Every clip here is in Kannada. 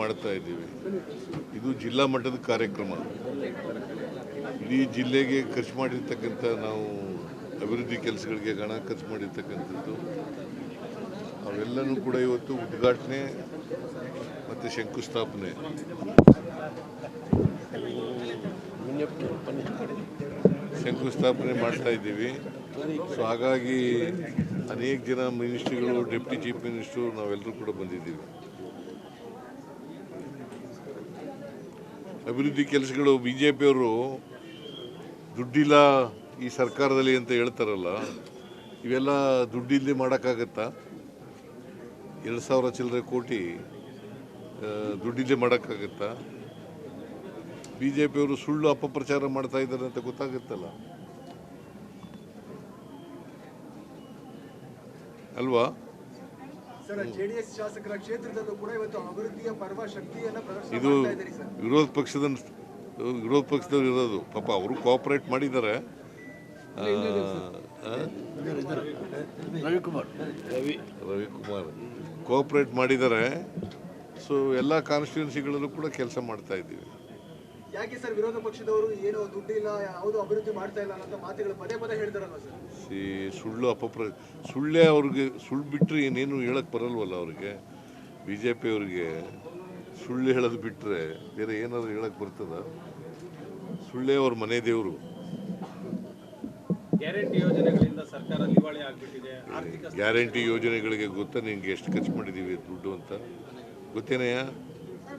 ಮಾಡ್ತಾ ಇದ್ದೀವಿ. ಇದು ಜಿಲ್ಲಾ ಮಟ್ಟದ ಕಾರ್ಯಕ್ರಮ. ಇಡೀ ಜಿಲ್ಲೆಗೆ ಖರ್ಚು ಮಾಡಿರ್ತಕ್ಕಂಥ ನಾವು ಅಭಿವೃದ್ಧಿ ಕೆಲಸಗಳಿಗೆ ಹಣ ಖರ್ಚು ಮಾಡಿರ್ತಕ್ಕಂಥದ್ದು. ಅವೆಲ್ಲನೂ ಕೂಡ ಇವತ್ತು ಉದ್ಘಾಟನೆ ಮತ್ತು ಶಂಕುಸ್ಥಾಪನೆ. ಶಂಕುಸ್ಥಾಪನೆ ಮಾಡ್ತಾ ಇದ್ದೀವಿ. ಸೊ ಹಾಗಾಗಿ ಅನೇಕ ಜನ ಮಿನಿಸ್ಟ್ರಿಗಳು, ಡೆಪ್ಟಿ ಚೀಫ್ ಮಿನಿಸ್ಟ್ರು ನಾವೆಲ್ಲರೂ ಕೂಡ ಬಂದಿದ್ದೀವಿ. ಅಭಿವೃದ್ಧಿ ಕೆಲಸಗಳು ಬಿ ಜೆ ಪಿಯವರು ದುಡ್ಡಿಲ್ಲ ಈ ಸರ್ಕಾರದಲ್ಲಿ ಅಂತ ಹೇಳ್ತಾರಲ್ಲ, ಇವೆಲ್ಲ ದುಡ್ಡಿಲ್ಲದೆ ಮಾಡೋಕ್ಕಾಗತ್ತಾ? ಎರಡು ಸಾವಿರ ಚಿಲ್ಲರೆ ಕೋಟಿ ದುಡ್ಡಿಲ್ಲದೆ ಮಾಡೋಕ್ಕಾಗತ್ತಾ? ಬಿ ಜೆ ಪಿಯವರು ಸುಳ್ಳು ಅಪಪ್ರಚಾರ ಮಾಡ್ತಾ ಇದ್ದಾರೆ ಅಂತ ಗೊತ್ತಾಗುತ್ತಲ್ಲ? ಅಲ್ವಾ? ಇದು ವಿರೋಧ ಪಕ್ಷದ ವಿರೋಧ ಪಕ್ಷದವ್ರು ಇರೋದು. ಪಾಪ ಅವರು ಕೋಆಪರೇಟ್ ಮಾಡಿದ್ದಾರೆ? ರವಿಕುಮಾರ್. ರವಿ ರವಿಕುಮಾರ್. ಕೋಆಪರೇಟ್ ಮಾಡಿದ್ದಾರೆ. ಸೊ ಎಲ್ಲ ಕಾನ್ಸ್ಟಿಟ್ಯೂನ್ಸಿಗಳಲ್ಲೂ ಕೂಡ ಕೆಲಸ ಮಾಡ್ತಾ ಇದ್ದೀವಿ. ಯಾಕೆ ಸರ್ ವಿರೋಧ ಪಕ್ಷದವರು ಏನು ದುಡ್ಡಿಲ್ಲ ಯಾವುದು ಅಭಿವೃದ್ಧಿ ಮಾಡ್ತಾ ಇಲ್ಲ ಅನ್ನೋ ಮಾತುಗಳು ಪದೇ ಪದೇ ಹೇಳ್ತಾರಲ್ಲ ಸರ್? ಸಿ ಸುಳ್ಳು ಅಪಪ್ರ ಸುಳ್ಳೇ ಅವ್ರಿಗೆ ಸುಳ್ಳು ಬಿಟ್ಟರೆ ಏನೇನು ಹೇಳಕ್ಕೆ ಬರಲ್ವಲ್ಲ ಅವ್ರಿಗೆ? ಬಿ ಜೆ ಪಿ ಅವ್ರಿಗೆ ಸುಳ್ಳು ಹೇಳೋದು ಬಿಟ್ಟರೆ ಬೇರೆ ಏನಾದ್ರು ಹೇಳಕ್ಕೆ ಬರ್ತದ? ಸುಳ್ಳೇ ಅವ್ರ ಮನೆ ದೇವರು. ಗ್ಯಾರಂಟಿ ಯೋಜನೆಗಳಿಂದ ಸರ್ಕಾರ ದಿವಾಳಿ ಆಗ್ಬಿಟ್ಟಿದೆ. ಆರ್ಥಿಕ ಗ್ಯಾರಂಟಿ ಯೋಜನೆಗಳಿಗೆ ಗೊತ್ತಾ ನಿಂಗೆ ಎಷ್ಟು ಖರ್ಚು ಮಾಡಿದ್ದೀವಿ ದುಡ್ಡು ಅಂತ? ಗೊತ್ತೇನಯ್ಯ?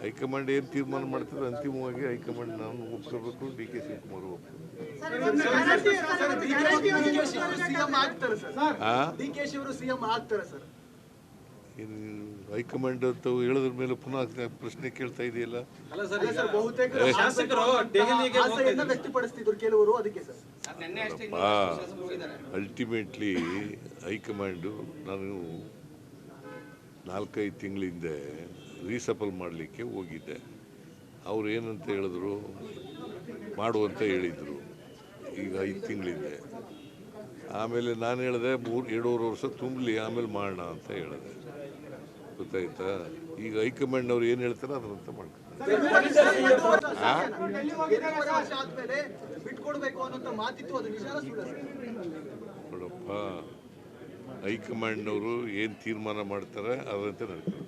ಹೈಕಮಾಂಡ್ ಏನು ತೀರ್ಮಾನ ಮಾಡ್ತಾರೆ ಅಂತಿಮವಾಗಿ ಹೈಕಮಾಂಡ್ ನಾನು ಒಪ್ಕೋಬೇಕು D K Shivakumar high command ಅಂತ ಹೇಳಿದ್ರ ಮೇಲೆ ಪುನಃ ಪ್ರಶ್ನೆ ಕೇಳ್ತಾ ಇದೆಯಲ್ಲ? ಅಲ್ಲ ಸರ್ ಅಲ್ಲ ಈಗ ಸರ್ ಬಹುತೇಕ ಶಾಸಕರು ದೆಹಲಿಗೆ ಆಸೆಯನ್ನ ವ್ಯಕ್ತಪಡಿಸ್ತಿದ್ರು ಕೆಲವರು ಅದಕ್ಕೆ ಸರ್. ಅಲ್ಟಿಮೇಟ್ಲಿ ಹೈಕಮಾಂಡು ನಾನು ನಾಲ್ಕೈದು ತಿಂಗಳ ಹಿಂದೆ ರೀಸಪಲ್ ಮಾಡಲಿಕ್ಕೆ ಹೋಗಿದ್ದೆ. ಅವ್ರು ಏನಂತ ಹೇಳಿದ್ರು? ಮಾಡುವಂತ ಹೇಳಿದರು. ಈಗ ಐದು ತಿಂಗಳಿಂದೆ. ಆಮೇಲೆ ನಾನು ಹೇಳಿದೆ ಮೂರು ಎರಡೂವರೆ ವರ್ಷ ತುಂಬಲಿ ಆಮೇಲೆ ಮಾಡೋಣ ಅಂತ ಹೇಳಿದೆ. ಗೊತ್ತಾಯ್ತಾ? ಈಗ ಹೈಕಮಾಂಡ್ನವ್ರು ಏನು ಹೇಳ್ತಾರೆ ಅದರಂತ ಮಾಡ್ತಾರೆ. ನೋಡಪ್ಪ. ಹೈಕಮಾಂಡ್ನವರು ಏನು ತೀರ್ಮಾನ ಮಾಡ್ತಾರೆ ಅದರಂತೆ ನಡ್ಕೊಂಡು